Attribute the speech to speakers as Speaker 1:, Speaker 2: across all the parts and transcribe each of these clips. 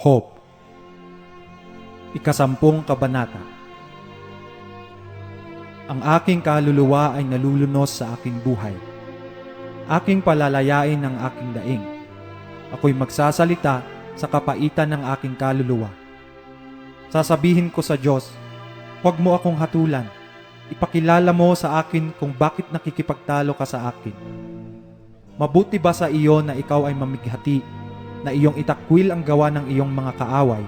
Speaker 1: Hope Ikasampung Kabanata Ang aking kaluluwa ay nalulunos sa aking buhay. Aking palalayain ang aking daing. Ako'y magsasalita sa kapaitan ng aking kaluluwa. Sasabihin ko sa Diyos, huwag mo akong hatulan. Ipakilala mo sa akin kung bakit nakikipagtalo ka sa akin. Mabuti ba sa iyo na ikaw ay mamighati, na iyong itakwil ang gawa ng iyong mga kaaway,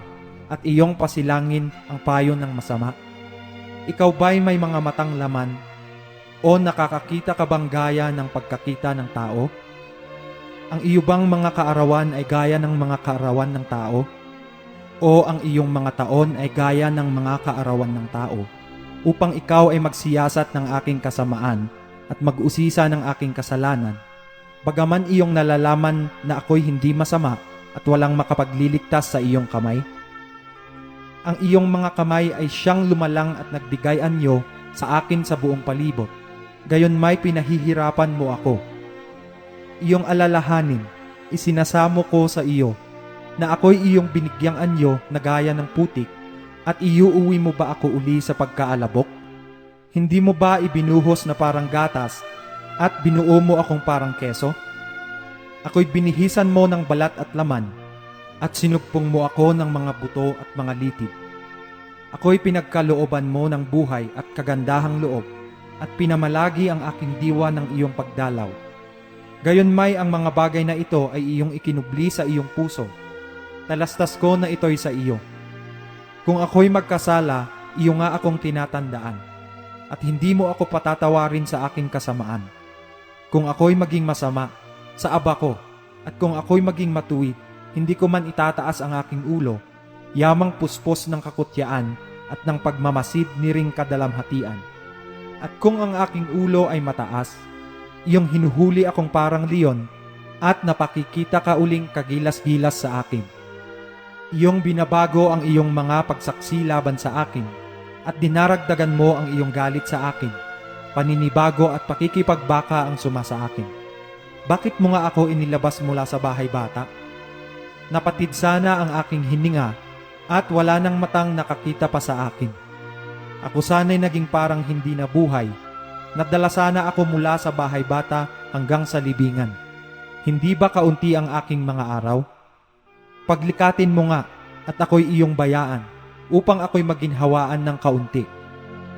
Speaker 1: at iyong pasilangin ang payo ng masama? Ikaw ba'y may mga matang laman, o nakakakita ka bang gaya ng pagkakita ng tao? Ang iyo bang mga kaarawan ay gaya ng mga kaarawan ng tao? O ang iyong mga taon ay gaya ng mga kaarawan ng tao? Upang ikaw ay magsiyasat ng aking kasamaan at mag-usisa ng aking kasalanan, bagaman iyong nalalaman na ako'y hindi masama at walang makapagliligtas sa iyong kamay? Ang iyong mga kamay ay siyang lumalang at nagbigay anyo sa akin sa buong palibot. Gayon may pinahihirapan mo ako. Iyong alalahanin, isinasamo ko sa iyo na ako'y iyong binigyang anyo na gaya ng putik at iuuwi mo ba ako uli sa pagkaalabok? Hindi mo ba ibinuhos na parang gatas at binuo mo akong parang keso? Ako'y binihisan mo ng balat at laman at sinugpong mo ako ng mga buto at mga litid. Ako'y pinagkalooban mo ng buhay at kagandahang loob at pinamalagi ang aking diwa ng iyong pagdalaw. Gayon may ang mga bagay na ito ay iyong ikinubli sa iyong puso. Talastas ko na ito'y sa iyo. Kung ako'y magkasala, iyo nga akong tinatandaan. At hindi mo ako patatawarin sa aking kasamaan. Kung ako'y maging masama, sa aba ko. At kung ako'y maging matuwid, hindi ko man itataas ang aking ulo, yamang puspos ng kakutyaan at ng pagmamasid ni ring kadalamhatian. At kung ang aking ulo ay mataas, iyong hinuhuli akong parang leon at napakikita ka uling kagilas-gilas sa akin. Iyong binabago ang iyong mga pagsaksi laban sa akin at dinaragdagan mo ang iyong galit sa akin. Paninibago at pakikipagbaka ang suma sa akin. Bakit mo nga ako inilabas mula sa bahay bata? Napatid sana ang aking hininga at wala nang matang nakakita pa sa akin. Ako sana'y naging parang hindi na buhay. Nadala sana ako mula sa bahay bata hanggang sa libingan. Hindi ba kaunti ang aking mga araw? Paglikatin mo nga at ako'y iyong bayaan upang ako'y maginhawaan ng kaunti.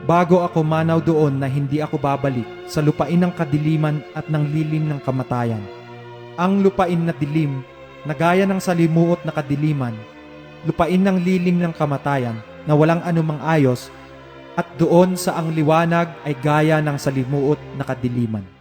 Speaker 1: Bago ako manaw doon na hindi ako babalik sa lupain ng kadiliman at ng lilim ng kamatayan. Ang lupain na dilim na gaya ng salimuot na kadiliman, lupain ng lilim ng kamatayan na walang anumang ayos at doon sa ang liwanag ay gaya ng salimuot na kadiliman.